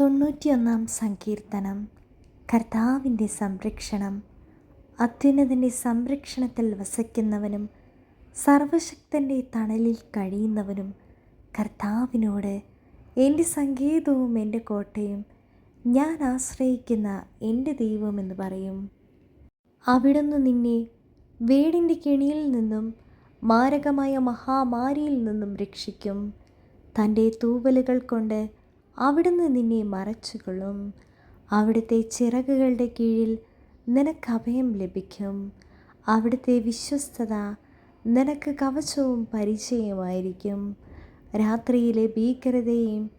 തൊണ്ണൂറ്റിയൊന്നാം സങ്കീർത്തനം. കർത്താവിന്റെ സംരക്ഷണം. അത്യുന്നതിന്റെ സംരക്ഷണത്തിൽ വസിക്കുന്നവനും സർവശക്തന്റെ തണലിൽ കഴിയുന്നവനും കർത്താവിനോട് എന്റെ സങ്കേതവും എന്റെ കോട്ടയും ഞാൻ ആശ്രയിക്കുന്ന എന്റെ ദൈവമെന്ന് പറയും. അവിടുന്ന് നിന്നെ വീടിന്റെ കെണിയിൽ നിന്നും മാരകമായ മഹാമാരിയിൽ നിന്നും രക്ഷിക്കും. തന്റെ തൂവലുകൾ കൊണ്ട് അവിടുന്ന് നിന്നെ മറച്ചുകൊള്ളും. അവിടുത്തെ ചിറകുകളുടെ കീഴിൽ നിനക്ക് അഭയം ലഭിക്കും. അവിടുത്തെ വിശ്വസ്തത നിനക്ക് കവചവും പരിചയമായിരിക്കും രാത്രിയിലെ ഭീകരതയും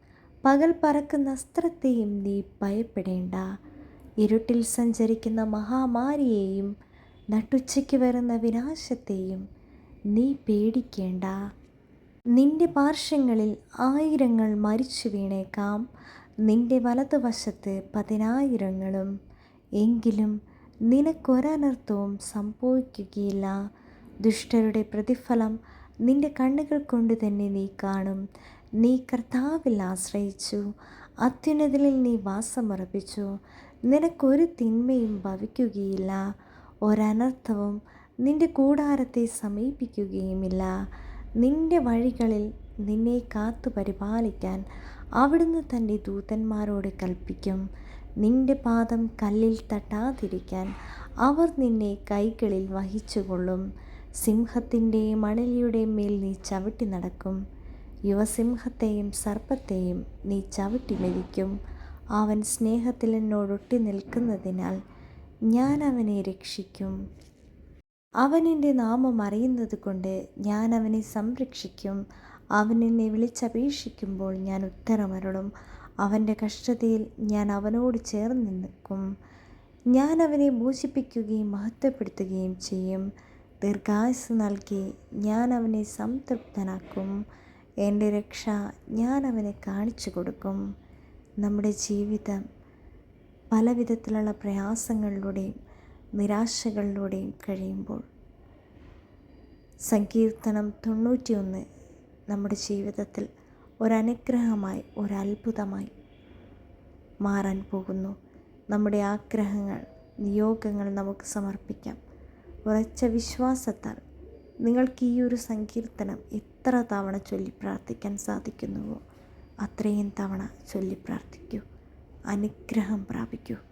പകൽ പറക്കുന്ന അസ്ത്രത്തെയും നീ ഭയപ്പെടേണ്ട. ഇരുട്ടിൽ സഞ്ചരിക്കുന്ന മഹാമാരിയെയും നട്ടുച്ചയ്ക്ക് വരുന്ന വിനാശത്തെയും നീ പേടിക്കേണ്ട. നിന്റെ പാർശ്വങ്ങളിൽ ആയിരങ്ങൾ മരിച്ചു വീണേക്കാം. നിന്റെ വലതുവശത്ത് പതിനായിരങ്ങളും. എങ്കിലും നിനക്കൊരനർത്ഥവും സംഭവിക്കുകയില്ല. ദുഷ്ടരുടെ പ്രതിഫലം നിന്റെ കണ്ണുകൾ കൊണ്ട് തന്നെ നീ കാണും. നീ കർത്താവിൽ ആശ്രയിച്ചു. അത്യുന്നതിൽ നീ വാസമർപ്പിച്ചു നിനക്കൊരു തിന്മയും ഭവിക്കുകയില്ല. ഒരനർത്ഥവും നിന്റെ കൂടാരത്തെ സമീപിക്കുകയുമില്ല. നിന്റെ വഴികളിൽ നിന്നെ കാത്തു പരിപാലിക്കാൻ അവിടുന്ന് തന്റെ ദൂതന്മാരോട് കൽപ്പിക്കും. നിന്റെ പാദം കല്ലിൽ തട്ടാതിരിക്കാൻ അവർ നിന്നെ കൈകളിൽ വഹിച്ചുകൊള്ളും. സിംഹത്തിന്റെയും മണലിയുടെയും മേൽ നീ ചവിട്ടി നടക്കും. യുവസിംഹത്തെയും സർപ്പത്തെയും നീ ചവിട്ടി മെതിക്കും. അവൻ സ്നേഹത്തിൽ എന്നോടൊട്ടി നിൽക്കുന്നതിനാൽ ഞാൻ അവനെ രക്ഷിക്കും. അവൻ എന്റെ നാമം അറിയുന്നത് കൊണ്ട് ഞാൻ അവനെ സംരക്ഷിക്കും. അവൻ എന്നെ വിളിച്ചപേക്ഷിക്കുമ്പോൾ ഞാൻ ഉത്തരമരുളും. അവന്റെ കഷ്ടതയിൽ ഞാൻ അവനോട് ചേർന്ന് നിൽക്കും. ഞാൻ അവനെ മോചിപ്പിക്കുകയും മഹത്വപ്പെടുത്തുകയും ചെയ്യും. ദീർഘായുസ് നൽകി ഞാൻ അവനെ സംതൃപ്തനാക്കും. എന്റെ രക്ഷ ഞാൻ അവനെ കാണിച്ചു കൊടുക്കും. നമ്മുടെ ജീവിതം പല വിധത്തിലുള്ള പ്രയാസങ്ങളിലൂടെയും നിരാശകളിലൂടെയും കഴിയുമ്പോൾ സങ്കീർത്തനം തൊണ്ണൂറ്റിയൊന്ന് നമ്മുടെ ജീവിതത്തിൽ ഒരനുഗ്രഹമായി ഒരത്ഭുതമായി മാറാൻ പോകുന്നു. നമ്മുടെ ആഗ്രഹങ്ങൾ നിയോഗങ്ങൾ നമുക്ക് സമർപ്പിക്കാം. ഉറച്ച വിശ്വാസത്താൽ നിങ്ങൾക്ക് ഈ ഒരു സങ്കീർത്തനം എത്ര തവണ ചൊല്ലി പ്രാർത്ഥിക്കാൻ സാധിക്കുന്നുവോ അത്രയും തവണ ചൊല്ലി പ്രാർത്ഥിക്കൂ. അനുഗ്രഹം പ്രാപിക്കൂ.